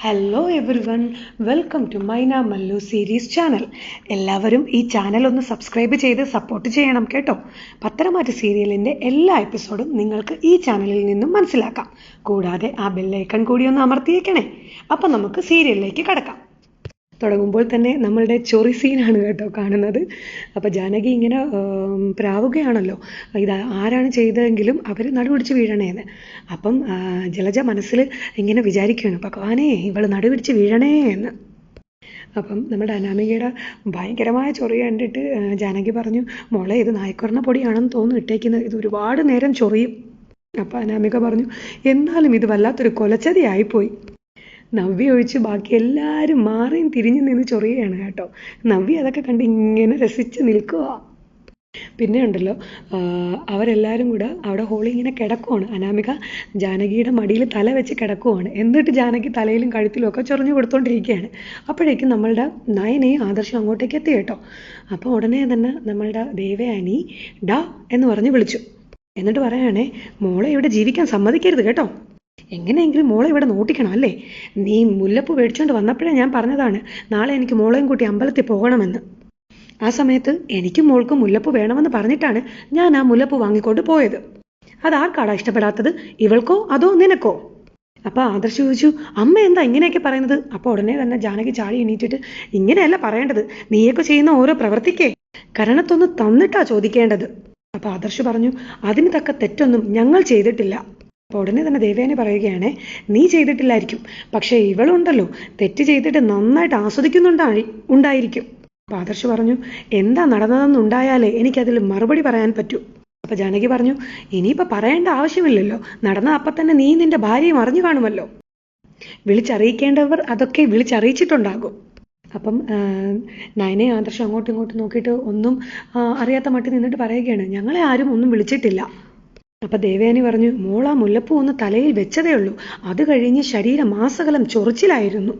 Hello everyone welcome to Maina Mallu series channel എല്ലാവരും ഈ channel ഒന്ന് സബ്സ്ക്രൈബ് ചെയ്ത് സപ്പോർട്ട് ചെയ്യണം കേട്ടോ. പത്തരമാറ്റ സീരിയലിന്റെ എല്ലാ എപ്പിസോഡും നിങ്ങൾക്ക് ഈ ചാനലിൽ നിന്നും മനസ്സിലാക്കാം. കൂടാതെ ആ ബെല്ലൈക്കൺ കൂടി ഒന്ന് അമർത്തിയേക്കണേ. അപ്പം നമുക്ക് സീരിയലിലേക്ക് കടക്കാം. തുടങ്ങുമ്പോൾ തന്നെ നമ്മളുടെ ചൊറി സീനാണ് കേട്ടോ കാണുന്നത്. അപ്പോൾ ജാനകി ഇങ്ങനെ പ്രാവുകയാണല്ലോ. ഇത് ആരാണ് ചെയ്തതെങ്കിലും അവർ നടുപിടിച്ച് വീഴണേന്ന്. അപ്പം ജലജ മനസ്സിൽ ഇങ്ങനെ വിചാരിക്കുകയാണ് ഭഗവാനേ ഇവൾ നടുപിടിച്ച് വീഴണേ എന്ന് അപ്പം നമ്മുടെ അനാമികയുടെ ഭയങ്കരമായ ചൊറി കണ്ടിട്ട് ജാനകി പറഞ്ഞു മോളെ ഇത് നായക്കുറണ പൊടിയാണെന്ന് തോന്നുന്നു ഇട്ടേക്കുന്നത്. ഇത് ഒരുപാട് നേരം ചൊറിയും. അപ്പം അനാമിക പറഞ്ഞു എന്നാലും ഇത് വല്ലാത്തൊരു കൊലച്ചതിയായിപ്പോയി. നവ്യ ഒഴിച്ച് ബാക്കി എല്ലാവരും മാറിയും തിരിഞ്ഞു നിന്ന് ചൊറിയുകയാണ് കേട്ടോ. നവ്യ അതൊക്കെ കണ്ട് ഇങ്ങനെ രസിച്ച് നിൽക്കുക പിന്നെ ഉണ്ടല്ലോ അവരെല്ലാവരും കൂടെ അവിടെ ഹോളി ഇങ്ങനെ കിടക്കുവാണ്. അനാമിക ജാനകിയുടെ മടിയിൽ തല വെച്ച് കിടക്കുവാണ്. എന്നിട്ട് ജാനകി തലയിലും കഴുത്തിലും ഒക്കെ ചൊറിഞ്ഞു കൊടുത്തോണ്ടിരിക്കുകയാണ്. അപ്പോഴേക്കും നമ്മളുടെ നയനെയും ആദർശം അങ്ങോട്ടേക്ക് എത്തി കേട്ടോ. അപ്പോൾ ഉടനെ തന്നെ നമ്മളുടെ ദേവയാനി ഡാ എന്ന് പറഞ്ഞ് വിളിച്ചു. എന്നിട്ട് പറയാണേ മോളെ ഇവിടെ ജീവിക്കാൻ സമ്മതിക്കരുത് കേട്ടോ. എങ്ങനെയെങ്കിലും മോളെ ഇവിടെ നോട്ടിക്കണം അല്ലേ? നീ മുല്ലപ്പൂ മേടിച്ചുകൊണ്ട് വന്നപ്പോഴേ ഞാൻ പറഞ്ഞതാണ് നാളെ എനിക്ക് മോളെയും കൂട്ടി അമ്പലത്തിൽ പോകണമെന്ന്. ആ സമയത്ത് എനിക്കും മോൾക്കും മുല്ലപ്പൂ വേണമെന്ന് പറഞ്ഞിട്ടാണ് ഞാൻ ആ മുല്ലപ്പൂ വാങ്ങിക്കൊണ്ട് പോയത്. അതാർക്കാടാ ഇഷ്ടപ്പെടാത്തത് ഇവൾക്കോ അതോ നിനക്കോ? അപ്പോൾ ആദർശ് ചോദിച്ചു അമ്മ എന്താ ഇങ്ങനെയൊക്കെ പറയുന്നത്? അപ്പോൾ ഉടനെ തന്നെ ജാനകി ചാടി എണീറ്റിട്ട് ഇങ്ങനെയല്ല പറയേണ്ടത് നീയൊക്കെ ചെയ്യുന്ന ഓരോ പ്രവർത്തിക്കേ. കരണത്തൊന്ന് തന്നിട്ടാ ചോദിക്കേണ്ടത്. അപ്പോൾ ആദർശ് പറഞ്ഞു അതിന് തക്ക തെറ്റൊന്നും ഞങ്ങൾ ചെയ്തിട്ടില്ല. അപ്പൊ ഉടനെ തന്നെ ദേവേനെ പറയുകയാണ് നീ ചെയ്തിട്ടില്ലായിരിക്കും പക്ഷേ ഇവളുണ്ടല്ലോ തെറ്റ് ചെയ്തിട്ട് നന്നായിട്ട് ആസ്വദിക്കുന്നുണ്ടായി ഉണ്ടായിരിക്കും. അപ്പൊ ആദർശ് പറഞ്ഞു എന്താ നടന്നതെന്നുണ്ടായാലേ എനിക്കതിൽ മറുപടി പറയാൻ പറ്റൂ. അപ്പൊ ജാനകി പറഞ്ഞു ഇനിയിപ്പോ പറയേണ്ട ആവശ്യമില്ലല്ലോ നടന്ന അപ്പൊ തന്നെ നീ നിന്റെ ഭാര്യയും അറിഞ്ഞു കാണുമല്ലോ. വിളിച്ചറിയിക്കേണ്ടവർ അതൊക്കെ വിളിച്ചറിയിച്ചിട്ടുണ്ടാകും. അപ്പം നയനെ ആദർശം അങ്ങോട്ടും ഇങ്ങോട്ടും നോക്കിയിട്ട് ഒന്നും അറിയാത്ത മട്ടിൽ നിന്നിട്ട് പറയുകയാണ് ഞങ്ങളെ ആരും ഒന്നും വിളിച്ചിട്ടില്ല. അപ്പൊ ദേവയാനി പറഞ്ഞു ആ മുല്ലപ്പൂ ഒന്ന് തലയിൽ വെച്ചതേ ഉള്ളൂ. അത് കഴിഞ്ഞ് ശരീരം മാസകലം ചൊറിച്ചിലായിരുന്നു.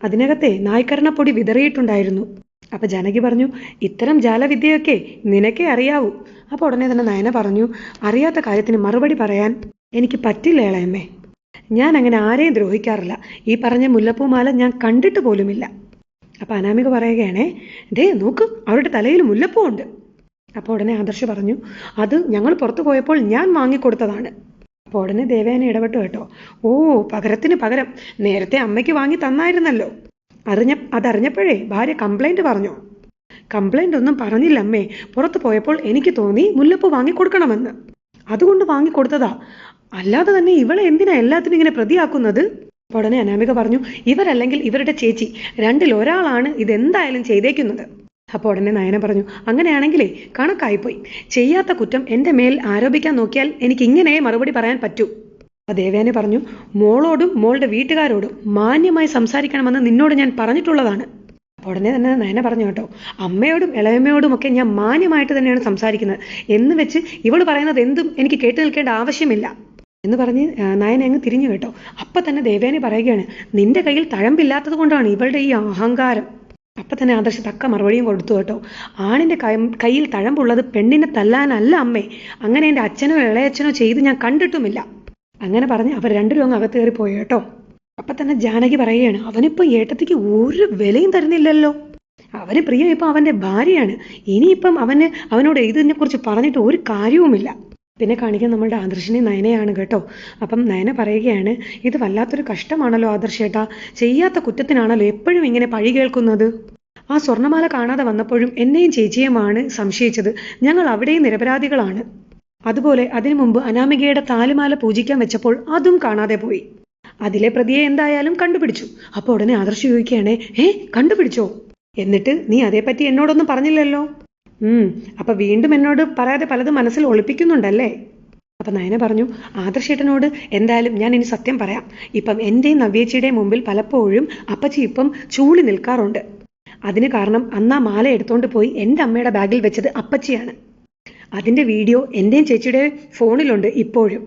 അതിനകത്തെ നായ്ക്കരണപ്പൊടി വിതറിയിട്ടുണ്ടായിരുന്നു. അപ്പൊ ജാനകി പറഞ്ഞു ഇത്തരം ജാലവിദ്യയൊക്കെ നിനക്കേ അറിയാവൂ. അപ്പൊ ഉടനെ തന്നെ നയന പറഞ്ഞു അറിയാത്ത കാര്യത്തിന് മറുപടി പറയാൻ എനിക്ക് പറ്റില്ല ഞാൻ അങ്ങനെ ആരെയും ദ്രോഹിക്കാറില്ല. ഈ പറഞ്ഞ മുല്ലപ്പൂമാല ഞാൻ കണ്ടിട്ട് പോലുമില്ല. അപ്പൊ അനാമിക പറയുകയാണേ ദേ നോക്ക് അവരുടെ തലയിൽ മുല്ലപ്പൂ ഉണ്ട് അപ്പോൾ ഉടനെ ആദർശ് പറഞ്ഞു അത് ഞങ്ങൾ പുറത്തു പോയപ്പോൾ ഞാൻ വാങ്ങിക്കൊടുത്തതാണ്. അപ്പോൾ ഉടനെ ദേവേന ഇടപെട്ടു കേട്ടോ. ഓ പകരത്തിന് പകരം. നേരത്തെ അമ്മയ്ക്ക് വാങ്ങി തന്നായിരുന്നല്ലോ. അറിഞ്ഞ അതറിഞ്ഞപ്പോഴേ ഭാര്യ കംപ്ലൈന്റ് പറഞ്ഞു? കംപ്ലൈന്റ് ഒന്നും പറഞ്ഞില്ല അമ്മേ. പുറത്തു പോയപ്പോൾ എനിക്ക് തോന്നി മുല്ലപ്പൂ വാങ്ങിക്കൊടുക്കണമെന്ന്. അതുകൊണ്ട് വാങ്ങിക്കൊടുത്തതാ? അല്ലാതെ തന്നെ ഇവളെ എന്തിനാ എല്ലാത്തിനും ഇങ്ങനെ പ്രതിയാക്കുന്നത്? ഉടനെ അനാമിക പറഞ്ഞു ഇവരല്ലെങ്കിൽ ഇവരുടെ ചേച്ചി. രണ്ടിൽ ഒരാളാണ് ഇതെന്തായാലും ചെയ്തേക്കുന്നത്. അപ്പോൾ ഉടനെ നയന പറഞ്ഞു അങ്ങനെയാണെങ്കിലേ കണക്കായിപ്പോയി. ചെയ്യാത്ത കുറ്റം എന്റെ മേൽ ആരോപിക്കാൻ നോക്കിയാൽ എനിക്ക് ഇങ്ങനെ മറുപടി പറയാൻ പറ്റൂ. ദേവേനെ പറഞ്ഞു മോളോടും മോളുടെ വീട്ടുകാരോടും മാന്യമായി സംസാരിക്കണമെന്ന് നിന്നോട് ഞാൻ പറഞ്ഞിട്ടുള്ളതാണ്. ഉടനെ തന്നെ നയന പറഞ്ഞു കേട്ടോ അമ്മയോടും ഇളയമ്മയോടും ഒക്കെ ഞാൻ മാന്യമായിട്ട് തന്നെയാണ് സംസാരിക്കുന്നത്. എന്ന് വെച്ച് ഇവൾ പറയുന്നത് എന്തും എനിക്ക് കേട്ടു നിൽക്കേണ്ട ആവശ്യമില്ല. എന്ന് പറഞ്ഞ് നയന അങ്ങ് തിരിഞ്ഞു കേട്ടോ. അപ്പൊ തന്നെ ദേവേനെ പറയുകയാണ് നിന്റെ കയ്യിൽ തഴമ്പില്ലാത്തത് കൊണ്ടാണ് ഇവളുടെ ഈ അഹങ്കാരം. അപ്പൊ തന്നെ ആദർശ് തക്ക മറുപടിയും കൊടുത്തു കേട്ടോ. ആണിന്റെ കയം- കയ്യിൽ തഴമ്പുള്ളത് പെണ്ണിനെ തല്ലാനല്ല അമ്മേ. അങ്ങനെ എന്റെ അച്ഛനോ ഇളയച്ഛനോ ചെയ്ത് ഞാൻ കണ്ടിട്ടുമില്ല. അങ്ങനെ പറഞ്ഞ് അവർ രണ്ടു അങ്ങ് അകത്ത് കയറി പോയി കേട്ടോ. അപ്പം തന്നെ ജാനകി പറയുകയാണ് അവനിപ്പോൾ ഏട്ടത്തിക്ക് ഒരു വിലയും തരുന്നില്ലല്ലോ. അവന് പ്രിയം ഇപ്പം അവന്റെ ഭാര്യയാണ്. ഇനിയിപ്പം അവന് അവനോട് ഇതിനെക്കുറിച്ച് പറഞ്ഞിട്ട് ഒരു കാര്യവുമില്ല. പിന്നെ കാണിക്കാൻ നമ്മളുടെ ആദർശിനി നയനയാണ് കേട്ടോ. അപ്പം നയന പറയുകയാണ് ഇത് വല്ലാത്തൊരു കഷ്ടമാണല്ലോ ആദർശേട്ടാ. ചെയ്യാത്ത കുറ്റത്തിനാണല്ലോ എപ്പോഴും ഇങ്ങനെ പഴി കേൾക്കുന്നത്? ആ സ്വർണമാല കാണാതെ വന്നപ്പോഴും എന്നെയും ചേച്ചിയുമാണ് സംശയിച്ചത്. ഞങ്ങൾ അവിടെയും നിരപരാധികളാണ്. അതുപോലെ അതിനു മുമ്പ് അനാമികയുടെ താലിമാല പൂജിക്കാൻ വെച്ചപ്പോൾ അതും കാണാതെ പോയി. അതിലെ പ്രതിയെ എന്തായാലും കണ്ടുപിടിച്ചു. അപ്പോൾ ഉടനെ ആദർശ് ചോദിക്കുകയാണേ ഏ കണ്ടുപിടിച്ചോ? എന്നിട്ട് നീ അതേപ്പറ്റി എന്നോടൊന്നും പറഞ്ഞില്ലല്ലോ? അപ്പൊ വീണ്ടും എന്നോട് പറയാതെ പലതും മനസ്സിൽ ഒളിപ്പിക്കുന്നുണ്ടല്ലേ? അപ്പൊ നയന പറഞ്ഞു ആദർശേട്ടനോട് എന്തായാലും ഞാൻ ഇനി സത്യം പറയാം. ഇപ്പം എന്റെയും നവ്യേച്ചിയുടെയും മുമ്പിൽ പലപ്പോഴും അപ്പച്ചി ഇപ്പം ചൂളി നിൽക്കാറുണ്ട്. അതിന് കാരണം അന്ന് ആ മാല എടുത്തോണ്ട് പോയി എന്റെ അമ്മയുടെ ബാഗിൽ വെച്ചത് അപ്പച്ചിയാണ്. അതിന്റെ വീഡിയോ എന്റെയും ചേച്ചിയുടെ ഫോണിലുണ്ട് ഇപ്പോഴും.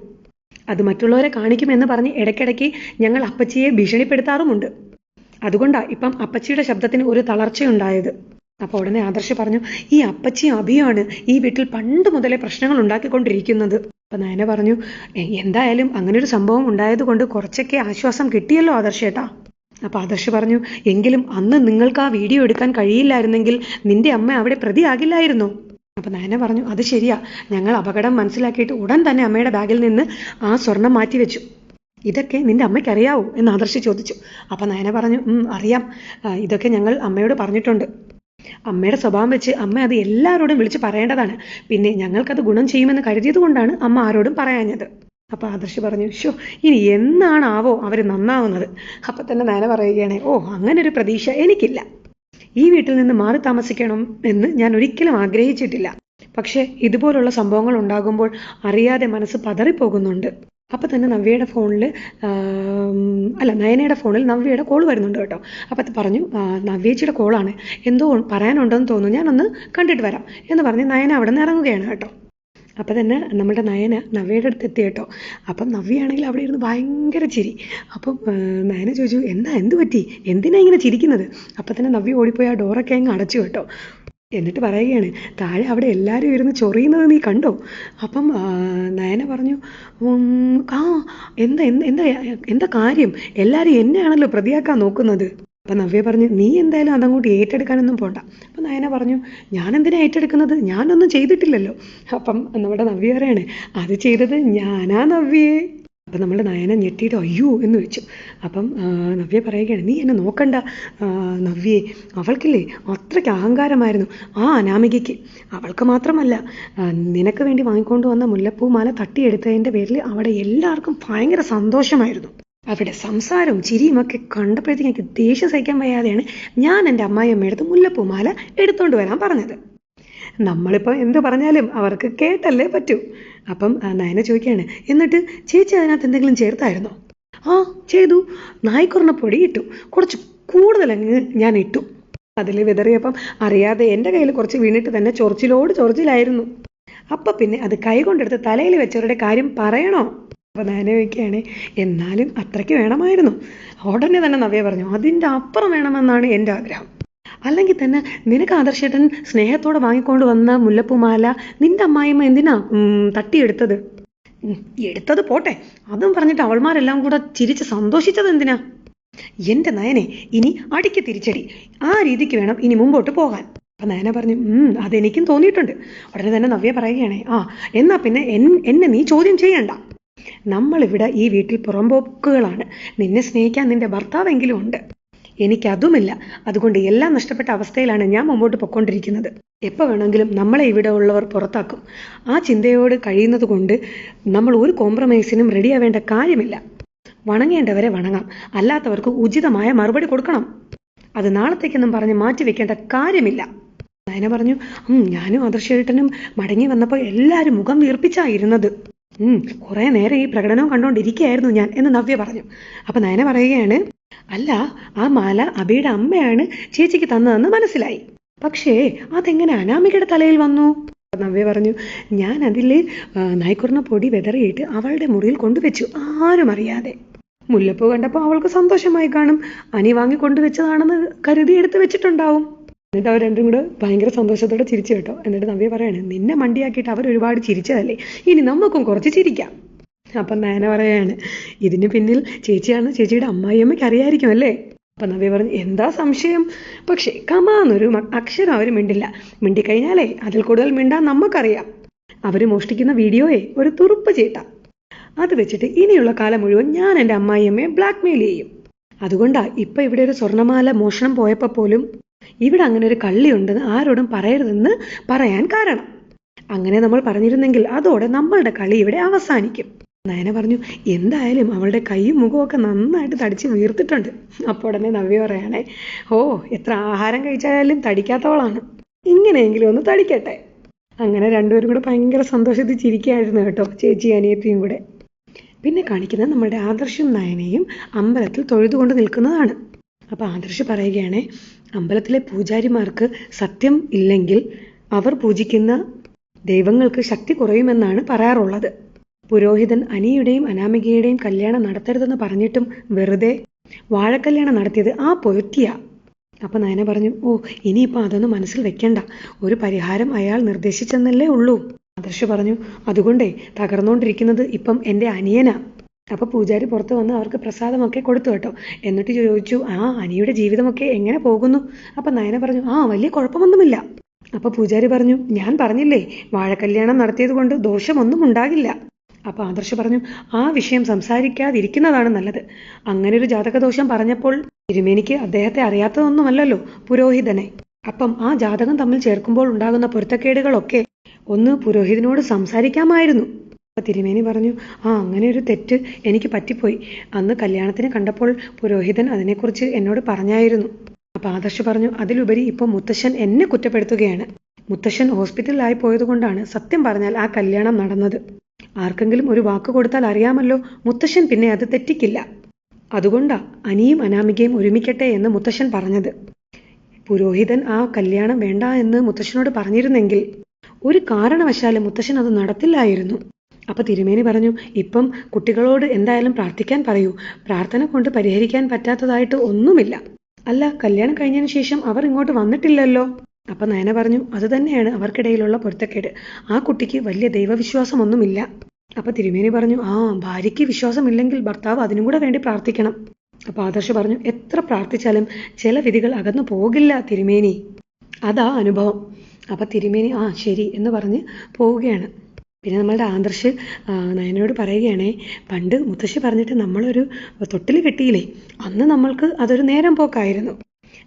അത് മറ്റുള്ളവരെ കാണിക്കുമെന്ന് പറഞ്ഞ് ഇടയ്ക്കിടയ്ക്ക് ഞങ്ങൾ അപ്പച്ചിയെ ഭീഷണിപ്പെടുത്താറുമുണ്ട്. അതുകൊണ്ടാണ് ഇപ്പം അപ്പച്ചിയുടെ ശബ്ദത്തിന് ഒരു തളർച്ചയുണ്ടായത്. അപ്പൊ ഉടനെ ആദർശ് പറഞ്ഞു ഈ അപ്പച്ചി അഭിയാണ് ഈ വീട്ടിൽ പണ്ട് മുതലേ പ്രശ്നങ്ങൾ ഉണ്ടാക്കിക്കൊണ്ടിരിക്കുന്നത്. അപ്പൊ നയന പറഞ്ഞു എന്തായാലും അങ്ങനെ ഒരു സംഭവം ഉണ്ടായതുകൊണ്ട് കുറച്ചൊക്കെ ആശ്വാസം കിട്ടിയല്ലോ ആദർശേട്ടാ. അപ്പോൾ ആദർശ് പറഞ്ഞു എങ്കിലും അന്ന് നിങ്ങൾക്ക് ആ വീഡിയോ എടുക്കാൻ കഴിയില്ലായിരുന്നെങ്കിൽ നിന്റെ അമ്മ അവിടെ പ്രതിയാകില്ലായിരുന്നു. അപ്പൊ നയന പറഞ്ഞു അത് ശരിയാ. ഞങ്ങൾ അപകടം മനസ്സിലാക്കിയിട്ട് ഉടൻ തന്നെ അമ്മയുടെ ബാഗിൽ നിന്ന് ആ സ്വർണം മാറ്റി വെച്ചു. ഇതൊക്കെ നിന്റെ അമ്മയ്ക്ക് അറിയാവൂ എന്ന് ആദർശ് ചോദിച്ചു. അപ്പൊ നയന പറഞ്ഞു അറിയാം. ഇതൊക്കെ ഞങ്ങൾ അമ്മയോട് പറഞ്ഞിട്ടുണ്ട്. അമ്മയുടെ സ്വഭാവം വെച്ച് അമ്മ അത് എല്ലാവരോടും വിളിച്ച് പറയേണ്ടതാണ്. പിന്നെ ഞങ്ങൾക്കത് ഗുണം ചെയ്യുമെന്ന് കരുതിയത് കൊണ്ടാണ് അമ്മ ആരോടും പറയാഞ്ഞത്. അപ്പൊ ആദർശി പറഞ്ഞു ഷോ ഇനി എന്നാണാവോ അവർ നന്നാവുന്നത്? അപ്പൊ തന്നെ നയന പറയുകയാണെ ഓ അങ്ങനെ ഒരു പ്രതീക്ഷ എനിക്കില്ല. ഈ വീട്ടിൽ നിന്ന് മാറി താമസിക്കണം എന്ന് ഞാൻ ഒരിക്കലും ആഗ്രഹിച്ചിട്ടില്ല. പക്ഷേ ഇതുപോലുള്ള സംഭവങ്ങൾ ഉണ്ടാകുമ്പോൾ അറിയാതെ മനസ്സ് പതറിപ്പോകുന്നുണ്ട്. അപ്പൊ തന്നെ നവ്യയുടെ ഫോണിൽ അല്ല നയനയുടെ ഫോണിൽ നവ്യയുടെ കോൾ വരുന്നുണ്ട് കേട്ടോ. അപ്പോൾ അത് പറഞ്ഞു "ആ, നവ്യേച്ചിയുടെ കോളാണ് എന്തോ പറയാനുണ്ടെന്ന് തോന്നുന്നു. ഞാനൊന്ന് കണ്ടിട്ട് വരാം എന്ന് പറഞ്ഞ് നയന അവിടെ നിന്ന് ഇറങ്ങുകയാണ് കേട്ടോ. അപ്പോൾ തന്നെ നമ്മുടെ നയന നവ്യയുടെ അടുത്ത് എത്തി കേട്ടോ. അപ്പം നവ്യയാണെങ്കിൽ അവിടെ ഇരുന്ന് ഭയങ്കര ചിരി. അപ്പം നയന ചോദിച്ചു എന്താ എന്ത് പറ്റി? എന്തിനാ ഇങ്ങനെ ചിരിക്കുന്നത്? അപ്പോൾ തന്നെ നവ്യ ഓടിപ്പോയി ആ ഡോറൊക്കെ അങ്ങ് അടച്ചു കേട്ടോ. എന്നിട്ട് പറയുകയാണ് താഴെ അവിടെ എല്ലാവരും ഇരുന്ന് ചൊറിയുന്നത് നീ കണ്ടോ? അപ്പം നയന പറഞ്ഞു ആ എന്താ എന്ത്- എന്താ എന്താ കാര്യം? എല്ലാവരും എന്നെയാണല്ലോ പ്രതിയാക്കാൻ നോക്കുന്നത്. അപ്പം നവ്യ പറഞ്ഞു നീ എന്തായാലും അതങ്ങോട്ട് ഏറ്റെടുക്കാനൊന്നും പോണ്ട. അപ്പം നയന പറഞ്ഞു ഞാൻ എന്തിനാ ഏറ്റെടുക്കുന്നത്? ഞാനൊന്നും ചെയ്തിട്ടില്ലല്ലോ. അപ്പം നമ്മുടെ നവ്യ പറയാണ് അത് ചെയ്തത് ഞാനാ നവ്യേ. അപ്പം നമ്മുടെ നയന ഞെട്ടിയിട്ട് അയ്യോ എന്ന് വെച്ചു. അപ്പം നവ്യ പറയുകയാണ് നീ എന്നെ നോക്കണ്ട ആ, നവ്യേ. അവൾക്കില്ലേ അത്രയ്ക്ക് അഹങ്കാരമായിരുന്നു ആ അനാമികയ്ക്ക്. അവൾക്ക് മാത്രമല്ല നിനക്ക് വേണ്ടി വാങ്ങിക്കൊണ്ട് വന്ന മുല്ലപ്പൂ മാല തട്ടിയെടുത്തതിന്റെ പേരിൽ അവിടെ എല്ലാവർക്കും ഭയങ്കര സന്തോഷമായിരുന്നു. അവിടെ സംസാരവും ചിരിയും ഒക്കെ കണ്ടപ്പോഴത്തേക്ക് എനിക്ക് ദേഷ്യം സഹിക്കാൻ വയ്യാതെയാണ് ഞാൻ എന്റെ അമ്മായിയമ്മയടുത്ത് മുല്ലപ്പൂ മാല എടുത്തുകൊണ്ട് വരാൻ പറഞ്ഞത്. നമ്മളിപ്പോൾ എന്ത് പറഞ്ഞാലും അവർക്ക് കേട്ടല്ലേ പറ്റൂ. അപ്പം നയന ചോദിക്കുകയാണ് എന്നിട്ട് ചേച്ചി അതിനകത്ത് എന്തെങ്കിലും ചേർത്തായിരുന്നോ? ആ ചെയ്തു. നായ്ക്കുറിനെ പൊടി ഇട്ടു കുറച്ച് കൂടുതൽ അങ്ങ് ഞാൻ ഇട്ടു. അതിൽ വിതറിയപ്പം അറിയാതെ എന്റെ കയ്യിൽ കുറച്ച് വീണിട്ട് തന്നെ ചൊറിച്ചിലോട് ചൊറിച്ചിലായിരുന്നു. അപ്പൊ പിന്നെ അത് കൈ കൊണ്ടെടുത്ത് തലയിൽ വെച്ചവരുടെ കാര്യം പറയണോ? അപ്പൊ നയന വയ്ക്കുകയാണ് എന്നാലും അത്രയ്ക്ക് വേണമായിരുന്നു. ഉടനെ തന്നെ നവ്യ പറഞ്ഞു അതിന്റെ അപ്പുറം വേണമെന്നാണ് എന്റെ ആഗ്രഹം. അല്ലെങ്കിൽ തന്നെ നിനക്ക് ആദർശേട്ടൻ സ്നേഹത്തോടെ വാങ്ങിക്കൊണ്ട് വന്ന മുല്ലപ്പൂമാല നിന്റെ അമ്മായിമ്മ എന്തിനാ തട്ടിയെടുത്തത്? എടുത്തത് പോട്ടെ. അതും പറഞ്ഞിട്ട് അവൾമാരെല്ലാം കൂടെ ചിരിച്ച് സന്തോഷിച്ചത് എന്തിനാ? എന്റെ നയനെ ഇനി അടിക്ക് തിരിച്ചടി. ആ രീതിക്ക് വേണം ഇനി മുമ്പോട്ട് പോകാൻ. അപ്പൊ നയന പറഞ്ഞു അതെനിക്കും തോന്നിയിട്ടുണ്ട്. ഉടനെ തന്നെ നവ്യ പറയുകയാണേ ആ എന്നാ പിന്നെ എന്നെ നീ ചോദ്യം ചെയ്യണ്ട. നമ്മളിവിടെ ഈ വീട്ടിൽ പുറമ്പോക്കുകളാണ് നിന്നെ സ്നേഹിക്കാൻ നിന്റെ ഭർത്താവെങ്കിലും ഉണ്ട്. എനിക്കതുമില്ല. അതുകൊണ്ട് എല്ലാം നഷ്ടപ്പെട്ട അവസ്ഥയിലാണ് ഞാൻ മുമ്പോട്ട് പൊയ്ക്കൊണ്ടിരിക്കുന്നത്. എപ്പോൾ വേണമെങ്കിലും നമ്മളെ ഇവിടെ ഉള്ളവർ പുറത്താക്കും. ആ ചിന്തയോട് കഴിയുന്നത് കൊണ്ട് നമ്മൾ ഒരു കോംപ്രമൈസിനും റെഡിയാവേണ്ട കാര്യമില്ല. വണങ്ങേണ്ടവരെ വണങ്ങാം. അല്ലാത്തവർക്ക് ഉചിതമായ മറുപടി കൊടുക്കണം. അത് നാളത്തേക്കൊന്നും പറഞ്ഞ് മാറ്റിവെക്കേണ്ട കാര്യമില്ല. നയന പറഞ്ഞു ഞാനും ആദർശേട്ടനും മടങ്ങി വന്നപ്പോൾ എല്ലാവരും മുഖം വീർപ്പിച്ചായിരുന്നത്. കുറെ നേരം ഈ പ്രകടനം കണ്ടുകൊണ്ടിരിക്കുകയായിരുന്നു ഞാൻ എന്ന് നവ്യ പറഞ്ഞു. അപ്പൊ നയന പറയുകയാണ് അല്ല ആ മാല അബിയുടെ അമ്മയാണ് ചേച്ചിക്ക് തന്നതെന്ന് മനസ്സിലായി. പക്ഷേ അതെങ്ങനെ അനാമികയുടെ തലയിൽ വന്നു? നവ്യ പറഞ്ഞു ഞാൻ അതിൽ നായ്ക്കുറിന പൊടി വെതറിയിട്ട് അവളുടെ മുറിയിൽ കൊണ്ടുവച്ചു. ആരും അറിയാതെ. മുല്ലപ്പൂ കണ്ടപ്പോൾ അവൾക്ക് സന്തോഷമായി കാണും. അനി വാങ്ങി കൊണ്ടുവച്ചതാണെന്ന് കരുതി എടുത്തു വെച്ചിട്ടുണ്ടാവും. എന്നിട്ട് അവർ രണ്ടും കൂടെ ഭയങ്കര സന്തോഷത്തോടെ ചിരിച്ചു കേട്ടോ. എന്നിട്ട് നവ്യ പറയാണ് നിന്നെ മണ്ടിയാക്കിയിട്ട് അവർ ഒരുപാട് ചിരിച്ചതല്ലേ? ഇനി നമുക്കും കുറച്ച് ചിരിക്കാം. അപ്പം നയന പറയാണ് ഇതിന് പിന്നിൽ ചേച്ചിയാണ് ചേച്ചിയുടെ അമ്മായിയമ്മയ്ക്ക് അറിയായിരിക്കും അല്ലേ? അപ്പം നവ്യ പറഞ്ഞു എന്താ സംശയം? പക്ഷേ കമാന്നൊരു അക്ഷരം അവർ മിണ്ടില്ല. മിണ്ടിക്കഴിഞ്ഞാലേ അതിൽ കൂടുതൽ മിണ്ടാൻ നമുക്കറിയാം. അവർ മോഷ്ടിക്കുന്ന വീഡിയോയെ ഒരു തുറുപ്പ് ചേട്ട. അത് വെച്ചിട്ട് ഇനിയുള്ള കാലം മുഴുവൻ ഞാൻ എന്റെ അമ്മായിയമ്മയെ ബ്ലാക്ക്മെയിൽ ചെയ്യും. അതുകൊണ്ടാ ഇപ്പൊ ഇവിടെ ഒരു സ്വർണമാല മോഷണം പോയപ്പോൾ പോലും ഇവിടെ അങ്ങനെ ഒരു കള്ളിയുണ്ടെന്ന് ആരോടും പറയരുതെന്ന് പറയാൻ കാരണം. അങ്ങനെ നമ്മൾ പറഞ്ഞിരുന്നെങ്കിൽ അതോടെ നമ്മളുടെ കളി ഇവിടെ അവസാനിക്കും. നയന പറഞ്ഞു എന്തായാലും അവളുടെ കൈയും മുഖമൊക്കെ നന്നായിട്ട് തടിച്ച് വീർത്തിട്ടുണ്ട്. അപ്പോൾ ഉടനെ നവ്യ പറയണേ ഓ എത്ര ആഹാരം കഴിച്ചാലും തടിക്കാത്തവളാണ്. ഇങ്ങനെയെങ്കിലും ഒന്ന് തടിക്കട്ടെ. അങ്ങനെ രണ്ടുപേരും കൂടെ ഭയങ്കര സന്തോഷത്തിൽ ചിരിക്കുകയായിരുന്നു കേട്ടോ ചേച്ചി അനിയത്തിയും കൂടെ. പിന്നെ കാണിക്കുന്നത് നമ്മുടെ ആദർശം നയനയും അമ്പലത്തിൽ തൊഴുതുകൊണ്ട് നിൽക്കുന്നതാണ്. അപ്പോൾ ആദർശ് പറയുകയാണെ അമ്പലത്തിലെ പൂജാരിമാർക്ക് സത്യം ഇല്ലെങ്കിൽ അവർ പൂജിക്കുന്ന ദൈവങ്ങൾക്ക് ശക്തി കുറയുമെന്നാണ് പറയാറുള്ളത്. പുരോഹിതൻ അനിയുടെയും അനാമികയുടെയും കല്യാണം നടത്തരുതെന്ന് പറഞ്ഞിട്ടും വെറുതെ വാഴക്കല്യാണം നടത്തിയത് ആ പൊരുത്തിയ. അപ്പൊ നയന പറഞ്ഞു ഓ ഇനിയിപ്പോ അതൊന്നും മനസ്സിൽ വെക്കണ്ട. ഒരു പരിഹാരം അയാൾ നിർദ്ദേശിച്ചെന്നല്ലേ ഉള്ളൂ. ആദർശ പറഞ്ഞു അതുകൊണ്ടേ തകർന്നുകൊണ്ടിരിക്കുന്നത് ഇപ്പം എന്റെ അനിയനാ. അപ്പോൾ പൂജാരി പുറത്ത് വന്ന് അവർക്ക് പ്രസാദമൊക്കെ കൊടുത്തു കേട്ടോ. എന്നിട്ട് ചോദിച്ചു ആ അനിയുടെ ജീവിതമൊക്കെ എങ്ങനെ പോകുന്നു? അപ്പം നയന പറഞ്ഞു ആ വലിയ കുഴപ്പമൊന്നുമില്ല. അപ്പോൾ പൂജാരി പറഞ്ഞു ഞാൻ പറഞ്ഞില്ലേ വാഴക്കല്യാണം നടത്തിയത് കൊണ്ട് ദോഷമൊന്നും ഉണ്ടാകില്ല. അപ്പോൾ ആദർശ് പറഞ്ഞു ആ വിഷയം സംസാരിക്കാതിരിക്കുന്നതാണ് നല്ലത്. അങ്ങനെ ഒരു ജാതകദോഷം പറഞ്ഞപ്പോൾ തിരുമേനിക്ക് അദ്ദേഹത്തെ അറിയാത്തതൊന്നുമല്ലല്ലോ പുരോഹിതനെ. അപ്പം ആ ജാതകം തമ്മിൽ ചേർക്കുമ്പോൾ ഉണ്ടാകുന്ന പൊരുത്തക്കേടുകളൊക്കെ ഒന്ന് പുരോഹിതനോട് സംസാരിക്കാമായിരുന്നു. തിരുമേനി പറഞ്ഞു ആ അങ്ങനെ ഒരു തെറ്റ് എനിക്ക് പറ്റിപ്പോയി. അന്ന് കല്യാണത്തിന് കണ്ടപ്പോൾ പുരോഹിതൻ അതിനെക്കുറിച്ച് എന്നോട് പറഞ്ഞായിരുന്നു. അപ്പോൾ ആദർശ് പറഞ്ഞു അതിലുപരി ഇപ്പോൾ മുത്തശ്ശൻ എന്നെ കുറ്റപ്പെടുത്തുകയാണ്. മുത്തശ്ശൻ ഹോസ്പിറ്റലിലായി പോയതുകൊണ്ടാണ് സത്യം പറഞ്ഞാൽ ആ കല്യാണം നടന്നത്. ആർക്കെങ്കിലും ഒരു വാക്ക് കൊടുത്താൽ അറിയാമല്ലോ മുത്തശ്ശൻ പിന്നെ അത് തെറ്റിക്കില്ല. അതുകൊണ്ടാ അനിയും അനാമികയും ഒരുമിക്കട്ടെ എന്ന് മുത്തശ്ശൻ പറഞ്ഞത്. പുരോഹിതൻ ആ കല്യാണം വേണ്ട എന്ന് മുത്തശ്ശനോട് പറഞ്ഞിരുന്നെങ്കിൽ ഒരു കാരണവശാലും മുത്തശ്ശൻ അത് നടത്തില്ലായിരുന്നു. അപ്പൊ തിരുമേനി പറഞ്ഞു ഇപ്പം കുട്ടികളോട് എന്തായാലും പ്രാർത്ഥിക്കാൻ പറയൂ. പ്രാർത്ഥന കൊണ്ട് പരിഹരിക്കാൻ പറ്റാത്തതായിട്ട് ഒന്നുമില്ല. അല്ല കല്യാണം കഴിഞ്ഞതിന് ശേഷം അവർ ഇങ്ങോട്ട് വന്നിട്ടില്ലല്ലോ. അപ്പൊ നയന പറഞ്ഞു അത് തന്നെയാണ് അവർക്കിടയിലുള്ള പൊരുത്തക്കേട്. ആ കുട്ടിക്ക് വലിയ ദൈവവിശ്വാസമൊന്നുമില്ല. അപ്പൊ തിരുമേനി പറഞ്ഞു ആ ഭാര്യയ്ക്ക് വിശ്വാസമില്ലെങ്കിൽ ഭർത്താവ് അതിനും കൂടെ വേണ്ടി പ്രാർത്ഥിക്കണം. അപ്പൊ ആദർശ് പറഞ്ഞു എത്ര പ്രാർത്ഥിച്ചാലും ചില വിധികൾ അകന്നു പോകില്ല തിരുമേനി. അതാ അനുഭവം. അപ്പൊ തിരുമേനി ആ ശരി എന്ന് പറഞ്ഞ് പോവുകയാണ്. പിന്നെ നമ്മളുടെ ആദർശ് നയനോട് പറയുകയാണേ പണ്ട് മുത്തശ്ശി പറഞ്ഞിട്ട് നമ്മളൊരു തൊട്ടിൽ കെട്ടിയില്ലേ അന്ന് നമ്മൾക്ക് അതൊരു നേരം പോക്കായിരുന്നു.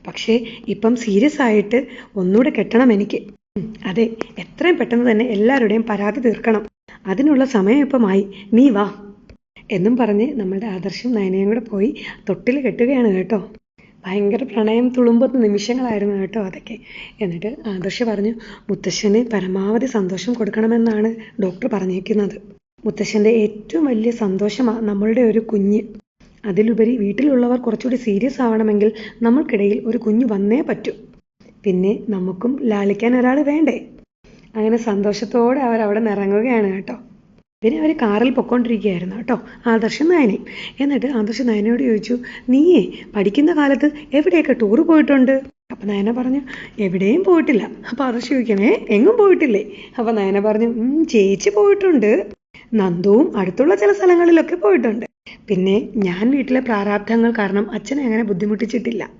പക്ഷേ ഇപ്പം സീരിയസ് ആയിട്ട് ഒന്നുകൂടെ കെട്ടണം എനിക്ക്. അതെ എത്രയും പെട്ടെന്ന് തന്നെ എല്ലാവരുടെയും പരാതി തീർക്കണം. അതിനുള്ള സമയം ഇപ്പമായി. നീ വാ. എന്നും പറഞ്ഞ് നമ്മളുടെ ആദർശം നയനയും കൂടെ പോയി തൊട്ടിൽ കെട്ടുകയാണ് കേട്ടോ. ഭയങ്കര പ്രണയം തുളുമ്പുന്ന നിമിഷങ്ങളായിരുന്നു കേട്ടോ അതൊക്കെ. എന്നിട്ട് ആദർശ പറഞ്ഞു മുത്തശ്ശന് പരമാവധി സന്തോഷം കൊടുക്കണമെന്നാണ് ഡോക്ടർ പറഞ്ഞേക്കുന്നത്. മുത്തശ്ശന്റെ ഏറ്റവും വലിയ സന്തോഷമാണ് നമ്മളുടെ ഒരു കുഞ്ഞ്. അതിലുപരി വീട്ടിലുള്ളവർ കുറച്ചുകൂടി സീരിയസ് ആവണമെങ്കിൽ നമ്മൾക്കിടയിൽ ഒരു കുഞ്ഞു വന്നേ പറ്റൂ. പിന്നെ നമുക്കും ലാളിക്കാൻ ഒരാൾ വേണ്ടേ? അങ്ങനെ സന്തോഷത്തോടെ അവർ അവിടെ നിന്ന് ഇറങ്ങുകയാണ് കേട്ടോ. പിന്നെ അവർ കാറിൽ പൊക്കോണ്ടിരിക്കുകയായിരുന്നു കേട്ടോ. ആദർശ നയനയും എന്നിട്ട് ആദർശ നായനോട് ചോദിച്ചു നീയേ പഠിക്കുന്ന കാലത്ത് എവിടെയൊക്കെ ടൂർ പോയിട്ടുണ്ട്? അപ്പൊ നയന പറഞ്ഞു എവിടെയും പോയിട്ടില്ല. അപ്പൊ ആദർശ ചോദിക്കണേ എങ്ങും പോയിട്ടില്ലേ? അപ്പൊ നയന പറഞ്ഞു "ഉം, ചേച്ചി പോയിട്ടുണ്ട്. നന്ദുവും അടുത്തുള്ള ചില സ്ഥലങ്ങളിലൊക്കെ പോയിട്ടുണ്ട്. പിന്നെ ഞാൻ വീട്ടിലെ പ്രാരാബ്ധങ്ങൾ കാരണം അച്ഛനെ അങ്ങനെ ബുദ്ധിമുട്ടിച്ചിട്ടില്ല.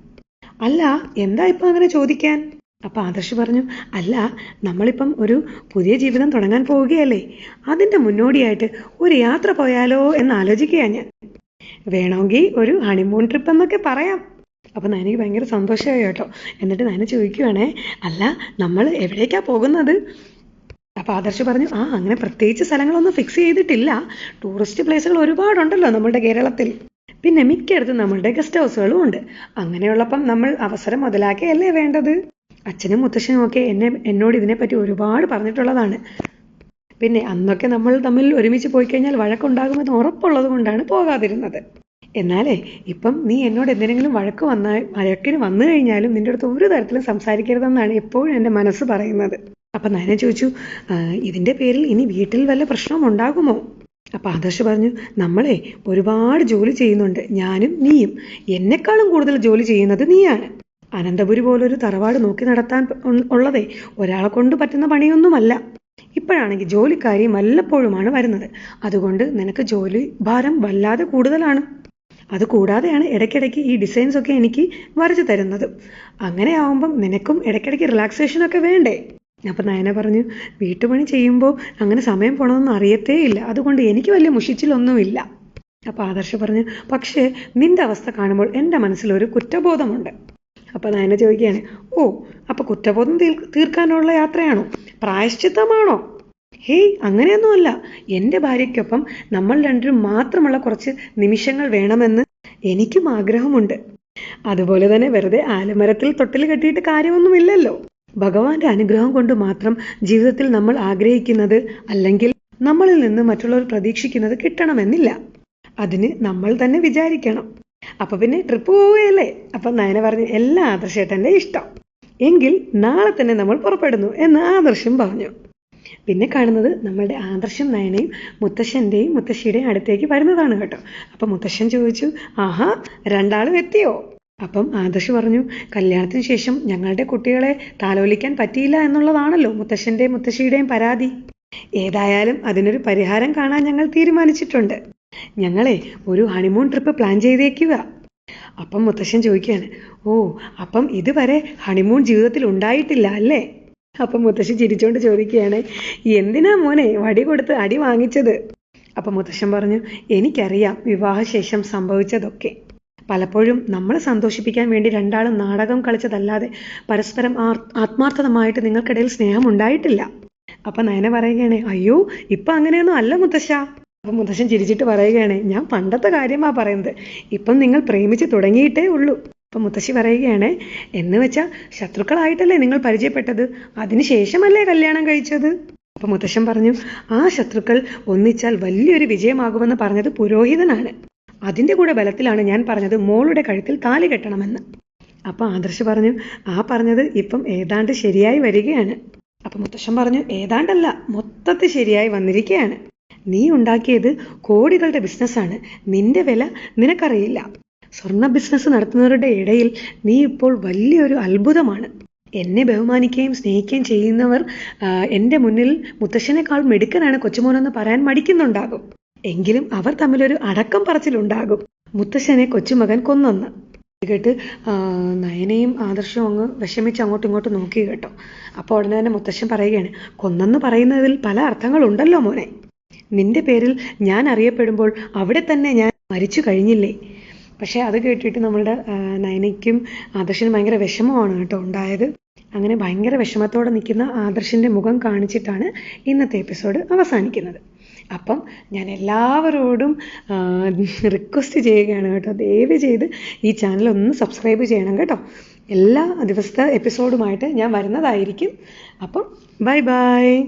അല്ല എന്താ ഇപ്പൊ അങ്ങനെ ചോദിക്കാൻ? അപ്പൊ ആദർശ് പറഞ്ഞു അല്ല നമ്മളിപ്പം ഒരു പുതിയ ജീവിതം തുടങ്ങാൻ പോവുകയല്ലേ? അതിന്റെ മുന്നോടിയായിട്ട് ഒരു യാത്ര പോയാലോ എന്ന് ആലോചിക്കുകയാണ് ഞാൻ. വേണമെങ്കിൽ ഒരു ഹണിമൂൺ ട്രിപ്പ് എന്നൊക്കെ പറയാം. അപ്പൊ നനിക്ക് ഭയങ്കര സന്തോഷമായി കേട്ടോ. എന്നിട്ട് നയന ചോദിക്കുവാണേ അല്ല നമ്മൾ എവിടേക്കാ പോകുന്നത്? അപ്പൊ ആദർശ് പറഞ്ഞു ആ അങ്ങനെ പ്രത്യേകിച്ച് സ്ഥലങ്ങളൊന്നും ഫിക്സ് ചെയ്തിട്ടില്ല. ടൂറിസ്റ്റ് പ്ലേസുകൾ ഒരുപാടുണ്ടല്ലോ നമ്മുടെ കേരളത്തിൽ. പിന്നെ മിക്കയിടത്തും നമ്മളുടെ ഗസ്റ്റ് ഹൗസുകളും ഉണ്ട്. അങ്ങനെയുള്ളപ്പം നമ്മൾ അവസരം മുതലാക്കിയല്ലേ വേണ്ടത്? അച്ഛനും മുത്തശ്ശനും ഒക്കെ എന്നെ എന്നോട് ഇതിനെപ്പറ്റി ഒരുപാട് പറഞ്ഞിട്ടുള്ളതാണ്. പിന്നെ അന്നൊക്കെ നമ്മൾ തമ്മിൽ ഒരുമിച്ച് പോയി കഴിഞ്ഞാൽ വഴക്കുണ്ടാകുമെന്ന് ഉറപ്പുള്ളത് കൊണ്ടാണ് പോകാതിരുന്നത്. എന്നാലേ ഇപ്പം നീ എന്നോട് എന്തിനെങ്കിലും വഴക്ക് വന്നാൽ വഴക്കിന് വന്നു കഴിഞ്ഞാലും നിന്റെ അടുത്ത് ഒരു തരത്തിലും സംസാരിക്കരുതെന്നാണ് എപ്പോഴും എന്റെ മനസ്സ് പറയുന്നത്. അപ്പം നയന ചോദിച്ചു ഇതിന്റെ പേരിൽ ഇനി വീട്ടിൽ വല്ല പ്രശ്നവും ഉണ്ടാകുമോ? അപ്പൊ ആദർശ് പറഞ്ഞു നമ്മളെ ഒരുപാട് ജോലി ചെയ്യുന്നുണ്ട് ഞാനും നീയും. എന്നെക്കാളും കൂടുതൽ ജോലി ചെയ്യുന്നത് നീയാണ്. അനന്തപുരി പോലൊരു തറവാട് നോക്കി നടത്താൻ ഉള്ളതേ ഒരാളെ കൊണ്ട് പറ്റുന്ന പണിയൊന്നുമല്ല. ഇപ്പോഴാണെങ്കിൽ ജോലിക്കാരി വല്ലപ്പോഴുമാണ് വരുന്നത്. അതുകൊണ്ട് നിനക്ക് ജോലി ഭാരം വല്ലാതെ കൂടുതലാണ്. അത് കൂടാതെയാണ് ഇടയ്ക്കിടയ്ക്ക് ഈ ഡിസൈൻസ് ഒക്കെ എനിക്ക് വരച്ചു തരുന്നത്. അങ്ങനെ ആവുമ്പം നിനക്കും ഇടയ്ക്കിടയ്ക്ക് റിലാക്സേഷനൊക്കെ വേണ്ടേ? അപ്പൊ നയന പറഞ്ഞു വീട്ടുപണി ചെയ്യുമ്പോൾ അങ്ങനെ സമയം പോണതൊന്നും അറിയത്തേ ഇല്ല അതുകൊണ്ട് എനിക്ക് വലിയ മുഷിച്ചിലൊന്നുമില്ല. അപ്പോൾ ആദർശ പറഞ്ഞു പക്ഷേ നിന്റെ അവസ്ഥ കാണുമ്പോൾ എന്റെ മനസ്സിലൊരു കുറ്റബോധമുണ്ട്. അപ്പോൾ നയന ചോദിക്കുകയാണ് ഓ അപ്പോൾ കുറ്റബോധം തീർ- തീർക്കാനുള്ള യാത്രയാണോ? പ്രായശ്ചിത്തമാണോ? ഹേയ് അങ്ങനെയൊന്നുമല്ല. എന്റെ ഭാര്യയ്ക്കൊപ്പം നമ്മൾ രണ്ടും മാത്രമുള്ള കുറച്ച് നിമിഷങ്ങൾ വേണമെന്ന് എനിക്കും ആഗ്രഹമുണ്ട്. അതുപോലെ തന്നെ വെറുതെ ആലമരത്തിൽ തൊട്ടിൽ കെട്ടിയിട്ട് കാര്യമൊന്നുമില്ലല്ലോ. ഭഗവാന്റെ അനുഗ്രഹം കൊണ്ട് മാത്രം ജീവിതത്തിൽ നമ്മൾ ആഗ്രഹിക്കുന്നത് അല്ലെങ്കിൽ നമ്മളിൽ നിന്ന് മറ്റുള്ളവർ പ്രതീക്ഷിക്കുന്നത് കിട്ടണമെന്നില്ല. അതിന് നമ്മൾ തന്നെ വിചാരിക്കണം. അപ്പൊ പിന്നെ ട്രിപ്പ് പോവുകയല്ലേ? അപ്പൊ നയന പറഞ്ഞു എല്ലാ ആദർശേട്ടന്റെ ഇഷ്ടം. എങ്കിൽ നാളെ തന്നെ നമ്മൾ പുറപ്പെടുന്നു എന്ന് ആദർശം പറഞ്ഞു. പിന്നെ കാണുന്നത് നമ്മളുടെ ആദർശം നയനയും മുത്തശ്ശന്റെയും മുത്തശ്ശിയുടെയും അടുത്തേക്ക് വരുന്നതാണ് കേട്ടോ. അപ്പൊ മുത്തശ്ശൻ ചോദിച്ചു ആഹാ രണ്ടാളും എത്തിയോ? അപ്പം ആദർശ് പറഞ്ഞു കല്യാണത്തിന് ശേഷം ഞങ്ങളുടെ കുട്ടികളെ താലോലിക്കാൻ പറ്റിയില്ല എന്നുള്ളതാണല്ലോ മുത്തശ്ശന്റെയും മുത്തശ്ശിയുടെയും പരാതി. ഏതായാലും അതിനൊരു പരിഹാരം കാണാൻ ഞങ്ങൾ തീരുമാനിച്ചിട്ടുണ്ട്. ഞങ്ങളെ ഒരു ഹണിമൂൺ ട്രിപ്പ് പ്ലാൻ ചെയ്തേക്കുക. അപ്പം മുത്തശ്ശൻ ചോദിക്കുകയാണ് ഓ അപ്പം ഇതുവരെ ഹണിമൂൺ ജീവിതത്തിൽ ഉണ്ടായിട്ടില്ല അല്ലേ? അപ്പം മുത്തശ്ശി ചിരിച്ചുകൊണ്ട് ചോദിക്കുകയാണ് എന്തിനാ മോനെ വടി കൊടുത്ത് അടി വാങ്ങിച്ചത്? അപ്പം മുത്തശ്ശൻ പറഞ്ഞു എനിക്കറിയാം വിവാഹശേഷം സംഭവിച്ചതൊക്കെ. പലപ്പോഴും നമ്മളെ സന്തോഷിപ്പിക്കാൻ വേണ്ടി രണ്ടാളും നാടകം കളിച്ചതല്ലാതെ പരസ്പരം ആത്മാർത്ഥമായിട്ട് നിങ്ങൾക്കിടയിൽ സ്നേഹം ഉണ്ടായിട്ടില്ല. അപ്പൊ നയന പറയുകയാണ് അയ്യോ ഇപ്പൊ അങ്ങനെയൊന്നും അല്ല മുത്തശ്ശ. അപ്പൊ മുത്തശ്ശൻ ചിരിച്ചിട്ട് പറയുകയാണ് ഞാൻ പണ്ടത്തെ കാര്യമാ പറയുന്നത്. ഇപ്പം നിങ്ങൾ പ്രേമിച്ച് തുടങ്ങിയിട്ടേ ഉള്ളൂ. അപ്പൊ മുത്തശ്ശി പറയുകയാണ് എന്ന് വെച്ചാൽ ശത്രുക്കളായിട്ടല്ലേ നിങ്ങൾ പരിചയപ്പെട്ടത്? അതിനുശേഷമല്ലേ കല്യാണം കഴിച്ചത്? അപ്പൊ മുത്തശ്ശൻ പറഞ്ഞു ആ ശത്രുക്കൾ ഒന്നിച്ചാൽ വലിയൊരു വിജയമാകുമെന്ന് പറഞ്ഞത് പുരോഹിതനാണ്. അതിന്റെ കൂടെ ബലത്തിലാണ് ഞാൻ പറഞ്ഞത് മോളുടെ കഴുത്തിൽ താലി കെട്ടണമെന്ന്. അപ്പോൾ ആദർശ് പറഞ്ഞു ആ പറഞ്ഞത് ഇപ്പം ഏതാണ്ട് ശരിയായി വരികയാണ്. അപ്പൊ മുത്തശ്ശൻ പറഞ്ഞു ഏതാണ്ടല്ല മൊത്തത്തിൽ ശരിയായി വന്നിരിക്കുകയാണ്. നീ ഉണ്ടാക്കിയത് കോടികളുടെ ബിസിനസ്സാണ്. നിന്റെ വില നിനക്കറിയില്ല. സ്വർണ ബിസിനസ് നടത്തുന്നവരുടെ ഇടയിൽ നീ ഇപ്പോൾ വലിയൊരു അത്ഭുതമാണ്. എന്നെ ബഹുമാനിക്കുകയും സ്നേഹിക്കുകയും ചെയ്യുന്നവർ എന്റെ മുന്നിൽ മുത്തശ്ശനേക്കാൾ മിടുക്കനാണ് കൊച്ചുമോനെന്ന് പറയാൻ മടിക്കുന്നുണ്ടാകും. എങ്കിലും അവർ തമ്മിലൊരു അടക്കം പറച്ചിലുണ്ടാകും. മുത്തശ്ശനെ കൊച്ചുമകൻ കൊന്നെന്ന്. കേട്ട് നയനയും ആദർശവും അങ്ങ് വിഷമിച്ച് അങ്ങോട്ടും ഇങ്ങോട്ടും നോക്കി കേട്ടോ. അപ്പോൾ ഉടനെ തന്നെ മുത്തശ്ശൻ പറയുകയാണ് കൊന്നെന്ന് പറയുന്നതിൽ പല അർത്ഥങ്ങളുണ്ടല്ലോ മോനെ. നിന്റെ പേരിൽ ഞാൻ അറിയപ്പെടുമ്പോൾ അവിടെ തന്നെ ഞാൻ മരിച്ചു കഴിഞ്ഞില്ലേ? പക്ഷേ അത് കേട്ടിട്ട് നമ്മളുടെ നയനയ്ക്കും ആദർശനും ഭയങ്കര വിഷമമാണ് കേട്ടോ ഉണ്ടായത്. അങ്ങനെ ഭയങ്കര വിഷമത്തോടെ നിൽക്കുന്ന ആദർശിന്റെ മുഖം കാണിച്ചിട്ടാണ് ഇന്നത്തെ എപ്പിസോഡ് അവസാനിക്കുന്നത്. അപ്പം ഞാൻ എല്ലാവരോടും റിക്വസ്റ്റ് ചെയ്യുകയാണ് കേട്ടോ. ദയവ് ചെയ്ത് ഈ ചാനൽ ഒന്ന് സബ്സ്ക്രൈബ് ചെയ്യണം കേട്ടോ. എല്ലാ ദിവസത്തെ എപ്പിസോഡുമായിട്ട് ഞാൻ വരുന്നതായിരിക്കും. അപ്പം ബൈ ബൈ